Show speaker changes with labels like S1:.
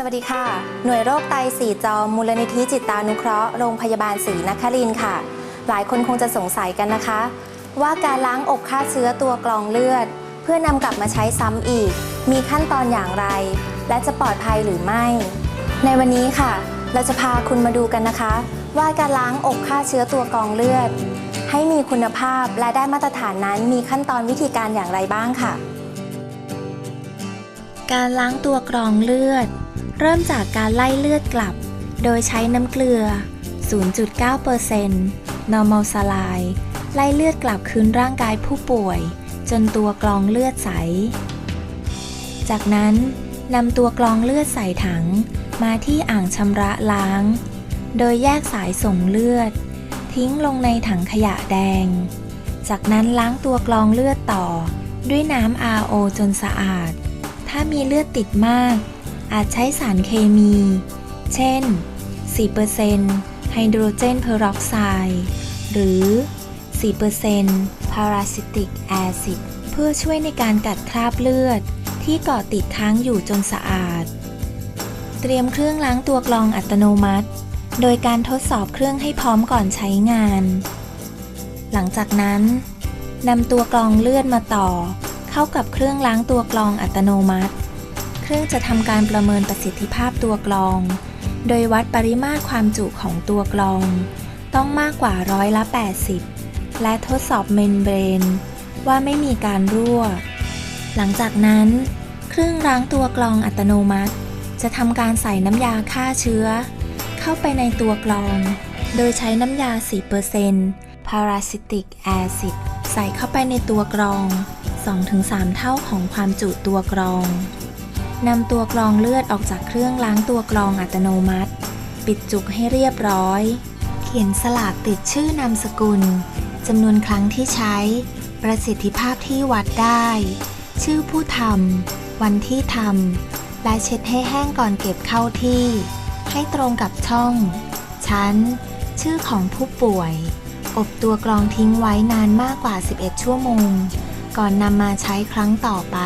S1: สวัสดีค่ะ หน่วยโรคไตสีจอมูลนิธิจิตตานุเคราะห์โรงพยาบาลศรีนครินทร์ค่ะ หลายคนคงจะสงสัยกันนะคะ ว่าการล้างอกฆ่าเชื้อตัวกรองเลือด เพื่อนำกลับมาใช้ซ้ำอีก มีขั้นตอนอย่างไร และจะปลอดภัยหรือไม่ ในวันนี้ค่ะ เราจะพาคุณมาดูกันนะคะ ว่าการล้างอกฆ่าเชื้อตัวกรองเลือด ให้มีคุณภาพและได้มาตรฐานนั้นมีขั้นตอนวิธีการอย่างไรบ้างค่ะ การล้างตัวกรองเลือด เริ่มจากการไล่เลือดกลับ โดยใช้น้ำเกลือ 0.9% normal saline ไล่เลือดกลับคืนร่างกายผู้ป่วย จนตัวกรองเลือดใส จากนั้นนำตัวกรองเลือดใส่ถัง มาที่อ่างชำระล้าง โดยแยกสายส่งเลือด ทิ้งลงในถังขยะแดง จากนั้นล้างตัวกรองเลือดต่อ ด้วยน้ำ RO จนสะอาด ถ้ามีเลือดติดมาก อาจใช้สารเคมี เช่น 4%ไฮโดรเจนเพอร์ออกไซด์หรือ4% parasitic acid เพื่อช่วยในการกัดคราบเลือด ที่เกาะติดค้างอยู่จนสะอาด เตรียมเครื่องล้างตัวกรองอัตโนมัติ โดยการทดสอบเครื่องให้พร้อมก่อนใช้งาน หลังจากนั้นนำตัวกรองเลือดมาต่อ เข้ากับเครื่องล้างตัวกรองอัตโนมัติ เครื่องจะทำการประเมินประสิทธิภาพตัวกรอง โดยวัดปริมาตรความจุของตัวกรอง ต้องมากกว่าร้อยละ 80 และทดสอบเมมเบรน ว่าไม่มีการรั่ว หลังจากนั้น เครื่องล้างตัวกรองอัตโนมัติ จะทำการใส่น้ำยาฆ่าเชื้อ เข้าไปในตัวกรอง โดยใช้น้ำยา 4% parasitic acid ใส่เข้าไปในตัวกรอง 2-3 เท่าของความจุตัวกรองนำตัวกรองเลือดออกจากเครื่องล้างตัวกรองอัตโนมัติ ปิดจุกให้เรียบร้อย เขียนสลากติดชื่อนามสกุลจำนวนครั้งที่ใช้ ประสิทธิภาพที่วัดได้ ชื่อผู้ทำวันที่ทำและเช็ดให้แห้งก่อนเก็บเข้าที่ ให้ตรงกับช่อง ชั้น ชื่อของผู้ป่วย อบตัวกรองทิ้งไว้นานมากกว่า 11 ชั่วโมง ก่อนนำมาใช้ครั้งต่อไป